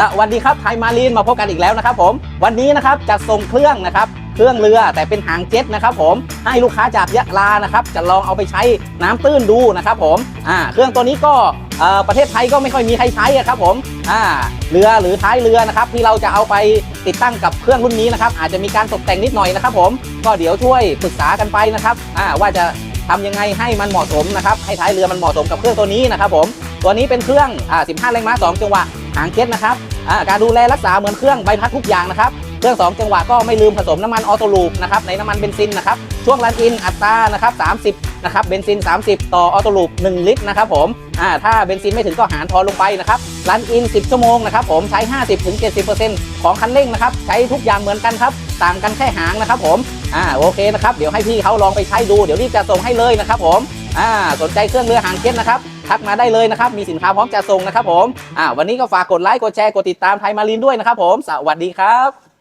สวัสดีครับไทยมารีนมาพบกันอีกแล้วนะครับผมวันนี้นะครับจะส่งเครื่องนะครับเครื่องเรือแต่เป็นหางเจ็ตนะครับผมให้ลูกค้าจากยะลานะครับจะลองเอาไปใช้น้ำตื้นดูนะครับผมอ่าเครื่องตัวนี้ก็ประเทศไทยก็ไม่ค่อยมีใครใช้ครับผมอ่าเรือหรือท้ายเรือนะครับที่เราจะเอาไปติดตั้งกับเครื่องรุ่นนี้นะครับอาจจะมีการตกแต่งนิดหน่อยนะครับผมก็เดี๋ยวช่วยปรึกษากันไปนะครับอ่าว่าจะทำยังไงให้มันเหมาะสมนะครับให้ท้ายเรือมันเหมาะสมกับเครื่องตัวนี้นะครับผมตัวนี้เป็นเครื่องอ่า15 แรงม้า 2 จังหวะ หางเจ็ตนะครับการดูแลรักษาเหมือนเครื่องใบพัดทุกอย่างนะครับเครื่อง 2 จังหวะก็ไม่ลืมผสมน้ำมันออโตลูปนะครับในน้ำมันเบนซินนะครับช่วงรันอินอัตรานะครับ30นะครับเบนซิน 30 ต่อออโตลูป1 ลิตรนะครับผมถ้าเบนซินไม่ถึงก็หารทอนลงไปนะครับรันอิน 10 ชั่วโมงนะครับผมใช้ 50-70%ของคันเร่งนะครับใช้ทุกอย่างเหมือนกันครับต่างกันแค่หางนะครับผมอ่าโอเคนะครับเดี๋ยวให้พี่เขาลองไปใช้ดูเดี๋ยวรีบจะส่งให้เลยนะครับผมอ่าสนใจเครื่องเรือหางเก็ตนะครับ ทักมาได้เลยนะครับ มีสินค้าพร้อมจะส่งนะครับผมอ่าวันนี้ก็ฝากกดไลค์กดแชร์กดติดตามไทยมารีนด้วยนะครับผม สวัสดีครับ